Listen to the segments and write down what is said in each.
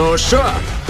Ну що,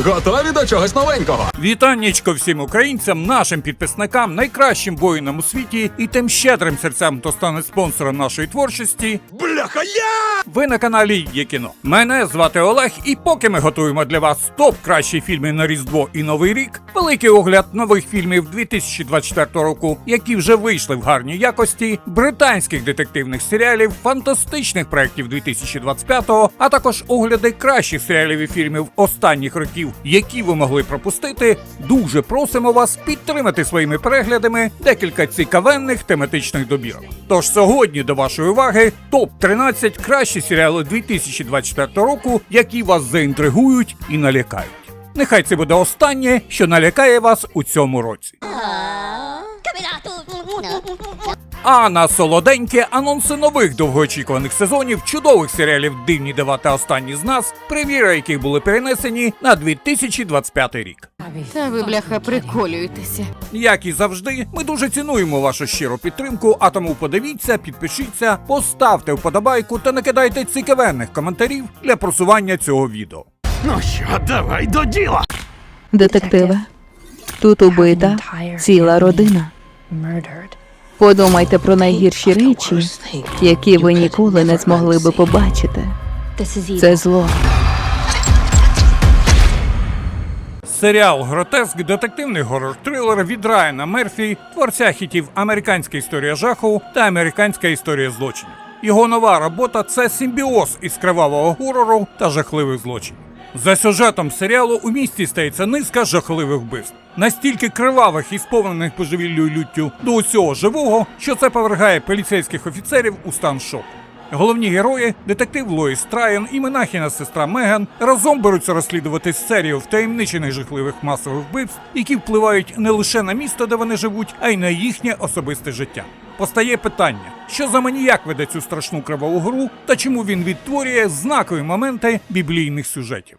готові до чогось новенького? Вітаннячко всім українцям, нашим підписникам, найкращим воїнам у світі і тим щедрим серцям, хто стане спонсором нашої творчості. Бляха, я! Ви на каналі Є кіно. Мене звати Олег, і поки ми готуємо для вас топ кращі фільми на Різдво і Новий рік, великий огляд нових фільмів 2024 року, які вже вийшли в гарній якості, британських детективних серіалів, фантастичних проєктів 2025-го, а також огляди кращих серіалів і фільмів останніх років, які ви могли пропустити. Дуже просимо вас підтримати своїми переглядами декілька цікавенних тематичних добірок. Тож сьогодні до вашої уваги топ 13 кращі серіали 2024 року, які вас заінтригують і налякають. Нехай це буде останнє, що налякає вас у цьому році. А на солоденьке анонси нових довгоочікуваних сезонів чудових серіалів Дивні дива та останні з нас, прем'єри яких були перенесені на 2025 рік. Та ви, бляха, приколюєтеся. Як і завжди, ми дуже цінуємо вашу щиру підтримку, а тому подивіться, підпишіться, поставте вподобайку та накидайте цікавенних коментарів для просування цього відео. Ну що, давай до діла. Детективи, тут убита ціла родина. Подумайте про найгірші речі, які ви ніколи не змогли би побачити. Це зло. Серіал Гротеск детективний горор-трилер від Райана Мерфі, творця хітів Американська історія жаху та Американська історія злочинів. Його нова робота це симбіоз із кривавого горору та жахливих злочинів. За сюжетом серіалу у місті стається низка жахливих вбивств, настільки кривавих і сповнених божевіллю люттю до усього живого, що це повергає поліцейських офіцерів у стан шоку. Головні герої, детектив Лоїс Трайан і Менахіна сестра Меган, разом беруться розслідувати серію втаємничених жахливих масових вбивств, які впливають не лише на місто, де вони живуть, а й на їхнє особисте життя. Постає питання, що за маніяк веде цю страшну криваву гру, та чому він відтворює знакові моменти біблійних сюжетів.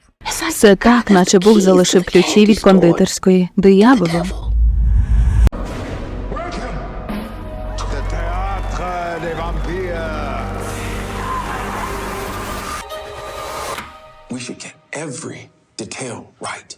Все так, наче Бог залишив ключі від кондитерської дияволу. We should get every detail right.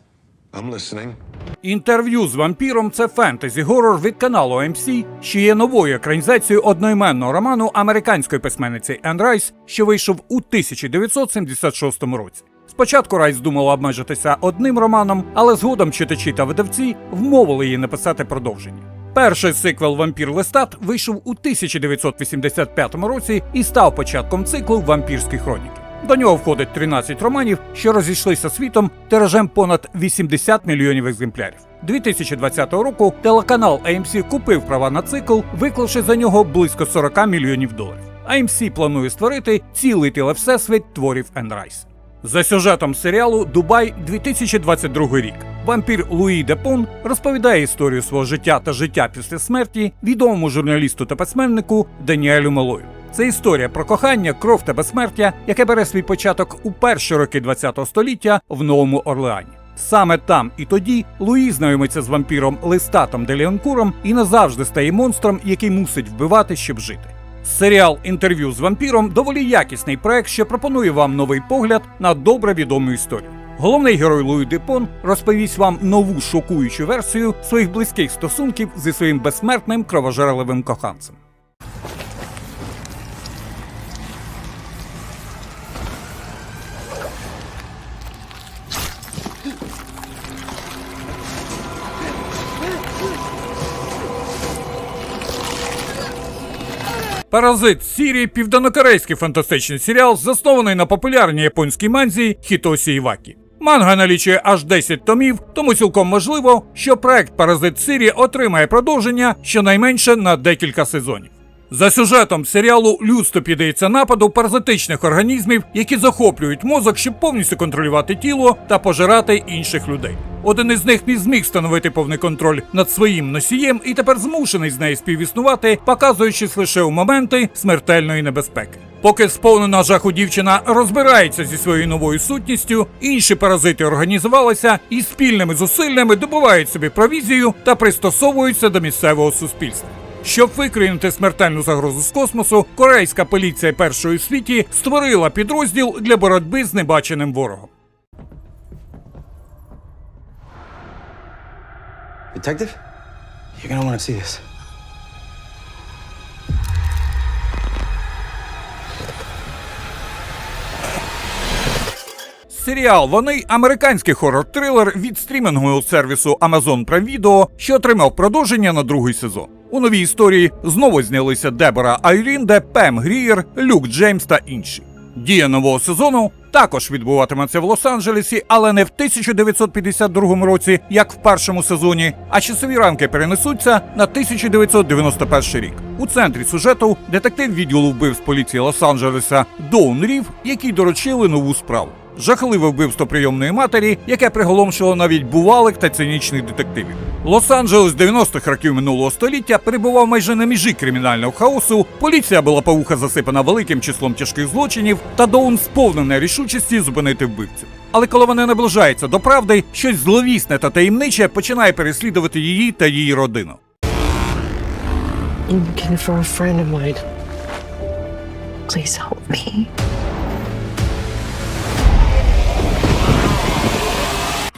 I'm listening. Інтерв'ю з вампіром це фентезі горор від каналу AMC, що є новою екранізацією одноіменного роману американської письменниці Енн Райс, що вийшов у 1976 році. Спочатку Райс думала обмежитися одним романом, але згодом читачі та видавці вмовили її написати продовження. Перший сиквел Вампір Листат вийшов у 1985 році і став початком циклу Вампірські хроніки. До нього входить 13 романів, що розійшлися світом тиражем понад 80 мільйонів екземплярів. 2020 року телеканал AMC купив права на цикл, виклавши за нього близько 40 мільйонів доларів. AMC планує створити цілий телевсесвіт творів Енн Райс. За сюжетом серіалу Дубай 2022 рік. Вампір Луї Депон розповідає історію свого життя та життя після смерті відомому журналісту та письменнику Даніелю Малою. Це історія про кохання, кров та безсмертя, яке бере свій початок у перші роки ХХ століття в Новому Орлеані. Саме там і тоді Луї знайомиться з вампіром Листатом Деліанкуром і назавжди стає монстром, який мусить вбивати, щоб жити. Серіал інтерв'ю з вампіром доволі якісний проект, що пропонує вам новий погляд на добре відому історію. Головний герой Луї Депон розповість вам нову шокуючу версію своїх близьких стосунків зі своїм безсмертним кровожерливим коханцем. Паразит Сірі південнокорейський фантастичний серіал, заснований на популярній японській манзі Хітосі Івакі. Манга налічує аж 10 томів, тому цілком можливо, що проект Паразит Сірі отримає продовження щонайменше на декілька сезонів. За сюжетом серіалу людство піддається нападу паразитичних організмів, які захоплюють мозок, щоб повністю контролювати тіло та пожирати інших людей. Один із них не зміг встановити повний контроль над своїм носієм і тепер змушений з нею співіснувати, показуючись лише у моменти смертельної небезпеки. Поки сповнена жаху дівчина розбирається зі своєю новою сутністю, інші паразити організувалися і спільними зусиллями добувають собі провізію та пристосовуються до місцевого суспільства. Щоб викринути смертельну загрозу з космосу, корейська поліція першої світі створила підрозділ для боротьби з небаченим ворогом. Detective, you're gonna want see this. Серіал вони американський хорор-трилер від стрімінгового сервісу Amazon Prime Video, що отримав продовження на другий сезон. У новій історії знову знялися Дебора Айрінде, Пем Грієр, Люк Джеймс та інші. Дія нового сезону також відбуватиметься в Лос-Анджелесі, але не в 1952 році, як в першому сезоні, а часові рамки перенесуться на 1991 рік. У центрі сюжету детектив відділу вбивств поліції Лос-Анджелеса Доун Рів, який доручили нову справу. Жахливе вбивство прийомної матері, яке приголомшило навіть бувалих та цинічних детективів. Лос-Анджелес 90-х років минулого століття перебував майже на межі кримінального хаосу. Поліція була павуха засипана великим числом тяжких злочинів, та Доун сповнений рішучості зупинити вбивцю. Але коли вона наближається до правди, щось зловісне та таємниче починає переслідувати її та її родину. I'm looking. Please help me.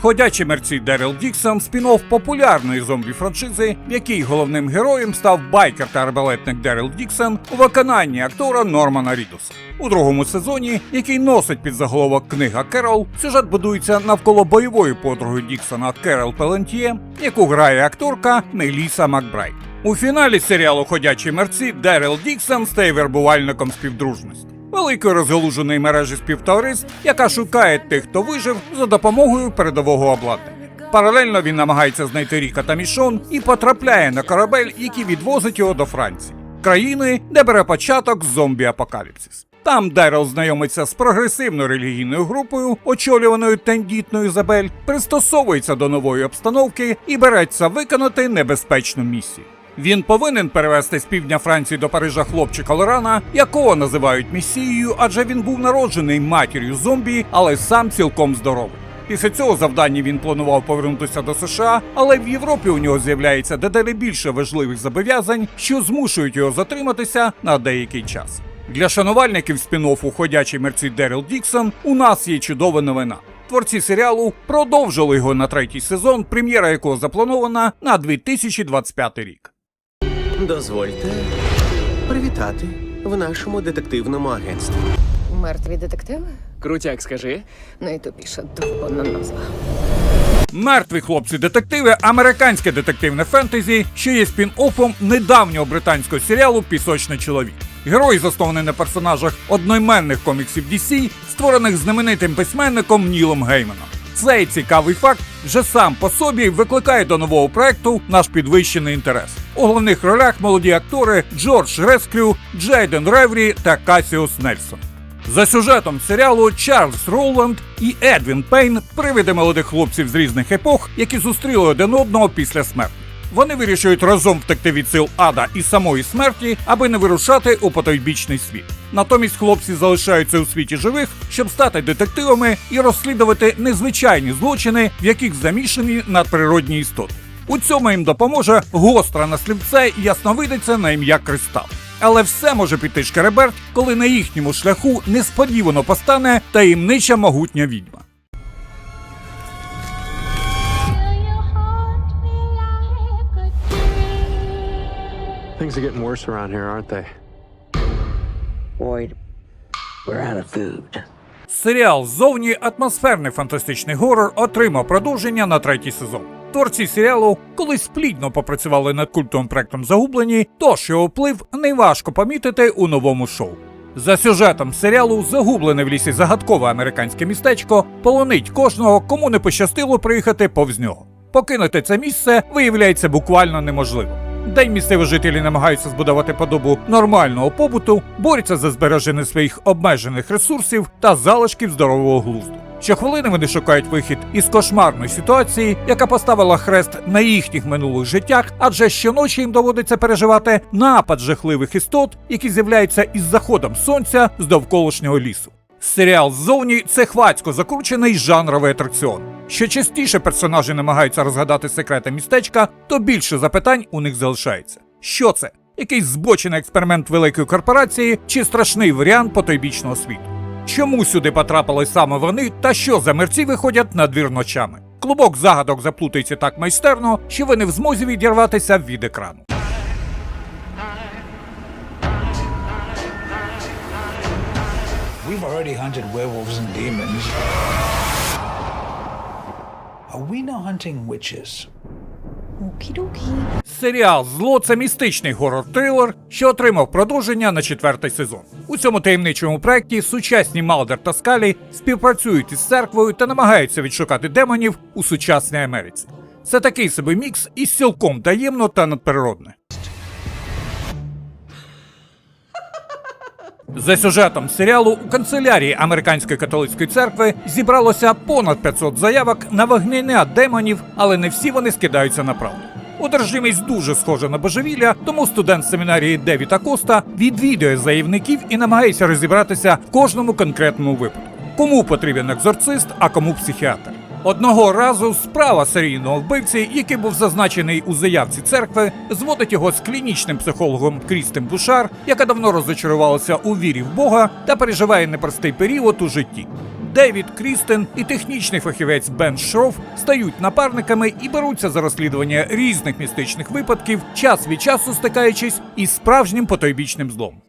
Ходячі мерці Дерел Діксон спін-офф популярної зомбі-франшизи, в якій головним героєм став байкер та арбалетник Дерел Діксон у виконанні актора Нормана Рідуса. У другому сезоні, який носить під заголовок книга Керол, сюжет будується навколо бойової подруги Діксона Керол Пелентіє, яку грає акторка Меліса Макбрайт. У фіналі серіалу Ходячі мерці Дерел Діксон стає вербувальником співдружності великої розгалуженої мережі співтовариств, яка шукає тих, хто вижив за допомогою передового обладнання. Паралельно він намагається знайти Ріка та Мішон і потрапляє на корабель, який відвозить його до Франції, країни, де бере початок зомбі-апокаліпсис. Там Дерел знайомиться з прогресивною релігійною групою, очолюваною тендітною Забель, пристосовується до нової обстановки і береться виконати небезпечну місію. Він повинен перевести з півдня Франції до Парижа хлопчика Лорана, якого називають місією, адже він був народжений матір'ю зомбі, але сам цілком здоровий. Після цього завдання він планував повернутися до США, але в Європі у нього з'являється дедалі більше важливих зобов'язань, що змушують його затриматися на деякий час. Для шанувальників спін-оффу ходячий мерці Дерел Діксон у нас є чудова новина. Творці серіалу продовжили його на третій сезон, прем'єра якого запланована на 2025 рік. Дозвольте привітати в нашому детективному агентстві. Мертві детективи? Крутяк, скажи. Найтупіша довбана назва. Мертві хлопці-детективи американське детективне фентезі, що є спін-оффом недавнього британського серіалу Пісочний чоловік. Герой заснований на персонажах одноіменних коміксів DC, створених знаменитим письменником Нілом Гейманом. Цей цікавий факт вже сам по собі викликає до нового проекту наш підвищений інтерес. У головних ролях молоді актори Джордж Рескрю, Джейден Реврі та Касіус Нельсон. За сюжетом серіалу Чарльз Роланд і Едвін Пейн привиди молодих хлопців з різних епох, які зустріли один одного після смерті. Вони вирішують разом втекти від сил ада і самої смерті, аби не вирушати у потойбічний світ. Натомість хлопці залишаються у світі живих, щоб стати детективами і розслідувати незвичайні злочини, в яких замішані надприродні істоти. У цьому їм допоможе гостра на слівце і ясновидиця на ім'я Кристал. Але все може піти шкереберть, коли на їхньому шляху несподівано постане таємнича могутня відьма. Things are getting worse around here, aren't they? Boyd, we're out of food. Серіал ззовні атмосферний фантастичний горор отримав продовження на третій сезон. Творці серіалу колись плідно попрацювали над культовим проектом Загублені, тож його вплив неважко помітити у новому шоу. За сюжетом серіалу загублене в лісі загадкове американське містечко полонить кожного, кому не пощастило приїхати повз нього. Покинути це місце виявляється буквально неможливо. День місцеві жителі намагаються збудувати подобу нормального побуту, борються за збереження своїх обмежених ресурсів та залишків здорового глузду. Щохвилини вони шукають вихід із кошмарної ситуації, яка поставила хрест на їхніх минулих життях, адже щоночі їм доводиться переживати напад жахливих істот, які з'являються із заходом сонця з довколишнього лісу. Серіал ззовні це хвацько закручений жанровий атракціон. Що частіше персонажі намагаються розгадати секрети містечка, то більше запитань у них залишається. Що це? Якийсь збочений експеримент великої корпорації чи страшний варіант потойбічного світу? Чому сюди потрапили саме вони та що за мерці виходять на двір ночами? Клубок загадок заплутається так майстерно, що ви не в змозі відірватися від екрану. We've already hunted? Серіал Зло це містичний горор-трилер, що отримав продовження на четвертий сезон. У цьому таємничому проєкті сучасні Малдер та Скалі співпрацюють із церквою та намагаються відшукати демонів у сучасній Америці. Це такий собі мікс із цілком таємно та надприродне. За сюжетом серіалу у канцелярії Американської католицької церкви зібралося понад 500 заявок на вигнання демонів, але не всі вони скидаються на правду. Одержимість дуже схожа на божевілля, тому студент семінарії Девід Акоста відвідує заявників і намагається розібратися в кожному конкретному випадку. Кому потрібен екзорцист, а кому психіатр. Одного разу справа серійного вбивці, який був зазначений у заявці церкви, зводить його з клінічним психологом Крістем Бушар, яка давно розочарувалася у вірі в Бога та переживає непростий період у житті. Девід Крістен і технічний фахівець Бен Шроф стають напарниками і беруться за розслідування різних містичних випадків, час від часу стикаючись із справжнім потойбічним злом.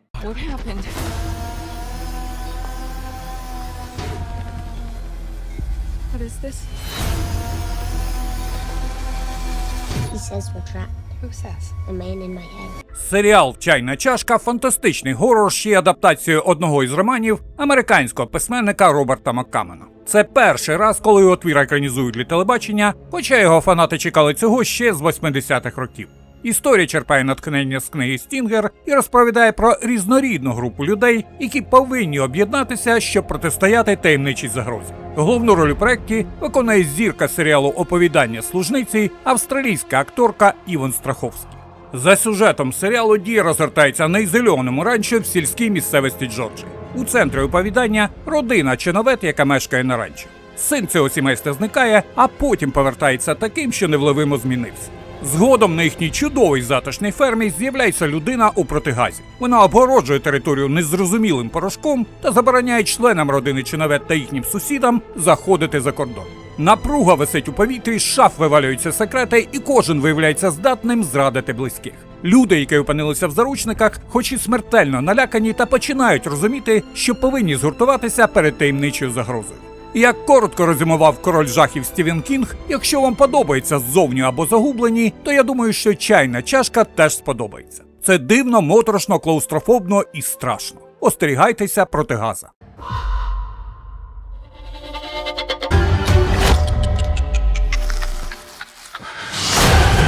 He says we're trapped. Who says? The man in my head. Серіал Чайна чашка фантастичний горор ще й адаптацією одного із романів американського письменника Роберта Маккамена. Це перший раз, коли його твір екранізують для телебачення, хоча його фанати чекали цього ще з 80-х років. Історія черпає натхнення з книги Стінгер і розповідає про різнорідну групу людей, які повинні об'єднатися, щоб протистояти таємничій загрозі. Головну роль у проєкті виконує зірка серіалу Оповідання служниці австралійська акторка Іван Страховський. За сюжетом серіалу дія розгортається на ізольованому ранчо в сільській місцевості Джорджії. У центрі оповідання родина чиновет, яка мешкає на ранчо. Син цього сімейства зникає, а потім повертається таким, що невловимо змінився. Згодом на їхній чудовій затишній фермі з'являється людина у протигазі. Вона обгороджує територію незрозумілим порошком та забороняє членам родини чиновет та їхнім сусідам заходити за кордон. Напруга висить у повітрі, шаф вивалюються секрети, і кожен виявляється здатним зрадити близьких. Люди, які опинилися в заручниках, хоч і смертельно налякані, та починають розуміти, що повинні згуртуватися перед таємничою загрозою. Як коротко резюмував король жахів Стівен Кінг, якщо вам подобається ззовні або загублені, то я думаю, що чайна чашка теж сподобається. Це дивно, моторошно, клаустрофобно і страшно. Остерігайтеся проти газа.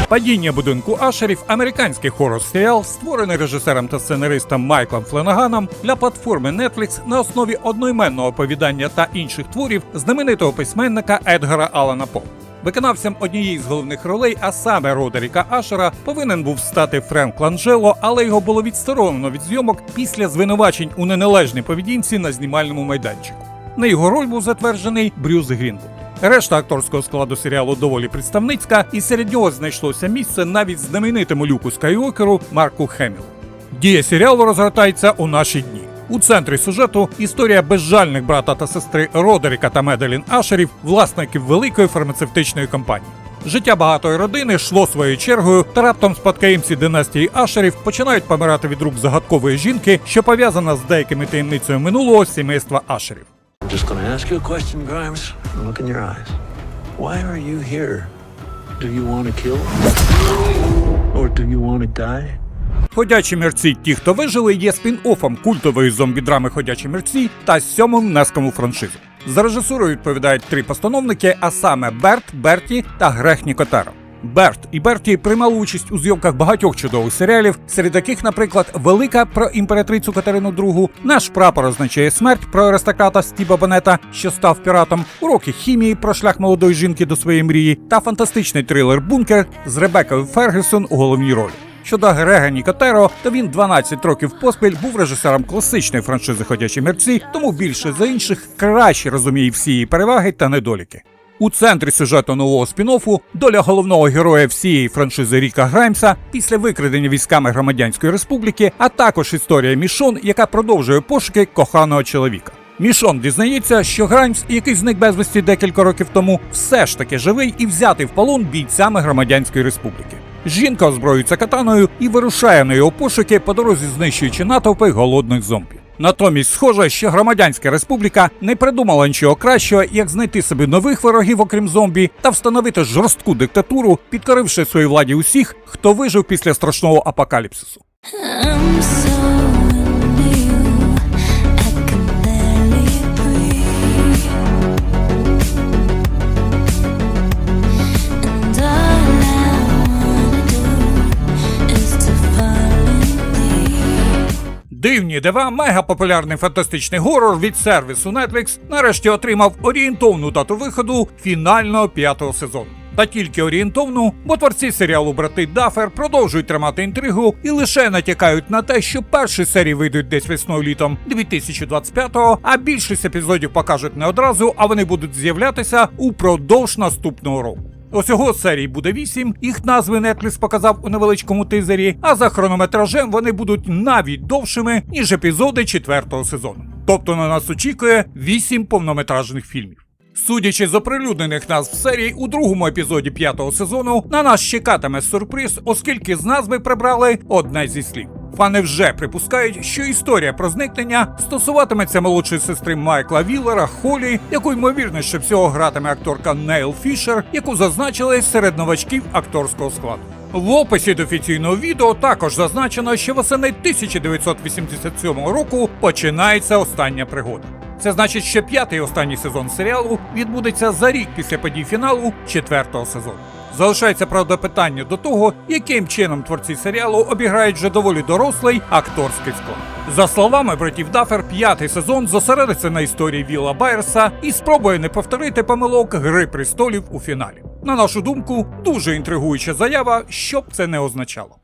Падіння будинку Ашерів американський хорор-серіал, створений режисером та сценаристом Майклом Фленаганом для платформи Netflix на основі одноіменного оповідання та інших творів знаменитого письменника Едгара Алана По. Виконавцем однієї з головних ролей, а саме Родеріка Ашера, повинен був стати Френк Ланджело, але його було відсторонено від зйомок після звинувачень у неналежній поведінці на знімальному майданчику. На його роль був затверджений Брюс Грінвуд. Решта акторського складу серіалу доволі представницька, і серед нього знайшлося місце навіть знаменитому люку Скайуокеру Марку Хемілу. Дія серіалу розгортається у наші дні. У центрі сюжету історія безжальних брата та сестри Родеріка та Меделін Ашерів, власників великої фармацевтичної компанії. Життя багатої родини йшло своєю чергою, та раптом спадкоємці династії Ашерів починають помирати від рук загадкової жінки, що пов'язана з деякими таємницею минулого сімейства Ашерів. I'm just gonna ask you a question, Grimes. Look in your eyes. Why are you here? Do you want to kill? Or do you want to die? Ходячі мерці, ті, хто вижили, є спін-оффом культової зомбі-драми Ходячі мерці та сьомим внеском у. За режисурою відповідають три постановники, а саме Берт, Берті та Грех Нікотеро. Берт і Берті приймали участь у зйомках багатьох чудових серіалів, серед яких, наприклад, Велика про імператрицю Катерину II, наш прапор означає смерть про аристократа Стіба Бенета, що став піратом, уроки хімії про шлях молодої жінки до своєї мрії, та фантастичний трилер Бункер з Ребекою Фергюсон у головній ролі. Щодо Грега Нікотеро, то він 12 років поспіль був режисером класичної франшизи Ходячі мерці, тому більше за інших краще розуміє всі її переваги та недоліки. У центрі сюжету нового спін-оффу доля головного героя всієї франшизи Ріка Граймса після викрадення військами громадянської республіки, а також історія Мішон, яка продовжує пошуки коханого чоловіка. Мішон дізнається, що Граймс, який зник безвісті декілька років тому, все ж таки живий і взятий в полон бійцями громадянської республіки. Жінка озброюється катаною і вирушає на його пошуки по дорозі, знищуючи натовпи голодних зомбі. Натомість, схоже, що громадянська республіка не придумала нічого кращого, як знайти собі нових ворогів, окрім зомбі, та встановити жорстку диктатуру, підкоривши своїй владі усіх, хто вижив після страшного апокаліпсису. I'm so Дивні дива, мегапопулярний фантастичний горор від сервісу Netflix нарешті отримав орієнтовну дату виходу фінального п'ятого сезону. Та тільки орієнтовну, бо творці серіалу Брати Дафер продовжують тримати інтригу і лише натякають на те, що перші серії вийдуть десь весною літом 2025-го, а більшість епізодів покажуть не одразу, а вони будуть з'являтися упродовж наступного року. Усього серій буде вісім. Їх назви Netflix показав у невеличкому тизері, а за хронометражем вони будуть навіть довшими, ніж епізоди четвертого сезону. Тобто на нас очікує вісім повнометражних фільмів. Судячи з оприлюднених назв серій, у другому епізоді п'ятого сезону на нас чекатиме сюрприз, оскільки з назви прибрали одне зі слів. Фани вже припускають, що історія про зникнення стосуватиметься молодшої сестри Майкла Віллера Холі, яку ймовірніше всього гратиме акторка Нейл Фішер, яку зазначили серед новачків акторського складу. В описі до офіційного відео також зазначено, що восени 1987 року починається остання пригода. Це значить, що п'ятий останній сезон серіалу відбудеться за рік після подій фіналу четвертого сезону. Залишається правда питання до того, яким чином творці серіалу обіграють вже доволі дорослий акторський склад. За словами братів Дафер, п'ятий сезон зосередиться на історії Віла Байерса і спробує не повторити помилок Гри престолів у фіналі. На нашу думку, дуже інтригуюча заява, що б це не означало.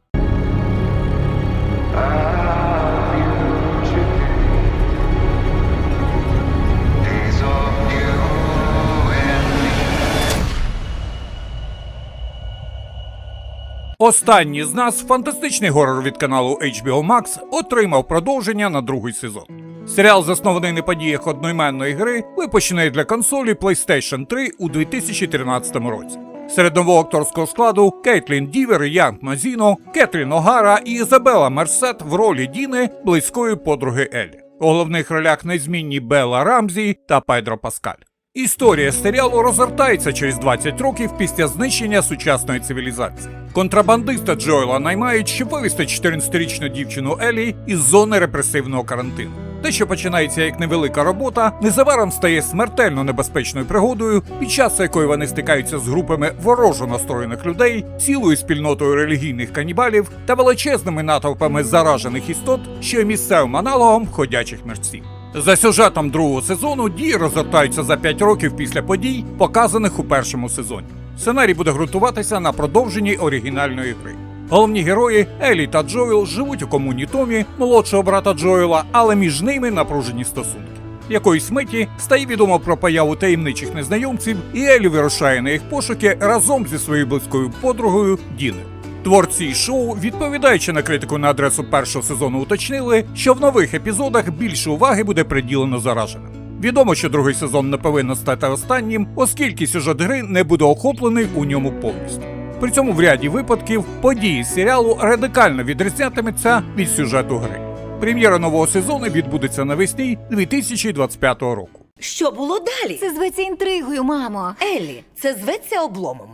Останній з нас, фантастичний горор від каналу HBO Max, отримав продовження на другий сезон. Серіал заснований на подіях одноіменної гри, випущений для консолі PlayStation 3 у 2013 році. Серед нового акторського складу Кейтлін Дівер, Янг Мазіно, Кетрін Огара і Ізабела Мерсет в ролі Діни близької подруги Елі. У головних ролях незмінні Белла Рамзі та Педро Паскаль. Історія серіалу розгортається через 20 років після знищення сучасної цивілізації. Контрабандиста Джоела наймають, щоб вивезти 14-річну дівчину Елі із зони репресивного карантину. Те, що починається як невелика робота, незабаром стає смертельно небезпечною пригодою, під час якої вони стикаються з групами ворожо настроєних людей, цілою спільнотою релігійних канібалів та величезними натовпами заражених істот, що є місцевим аналогом ходячих мерців. За сюжетом другого сезону дії розгортаються за 5 років після подій, показаних у першому сезоні. Сценарій буде ґрунтуватися на продовженні оригінальної гри. Головні герої Елі та Джоел живуть у комуні Томі, молодшого брата Джоела, але між ними напружені стосунки. Якоїсь миті стає відомо про появу таємничих незнайомців, і Елі вирушає на їх пошуки разом зі своєю близькою подругою Діною. Творці шоу, відповідаючи на критику на адресу першого сезону, уточнили, що в нових епізодах більше уваги буде приділено зараженим. Відомо, що другий сезон не повинен стати останнім, оскільки сюжет гри не буде охоплений у ньому повністю. При цьому в ряді випадків події серіалу радикально відрізнятиметься від сюжету гри. Прем'єра нового сезону відбудеться навесні 2025 року. Що було далі? Це зветься інтригою, мамо. Еллі, це зветься обломом.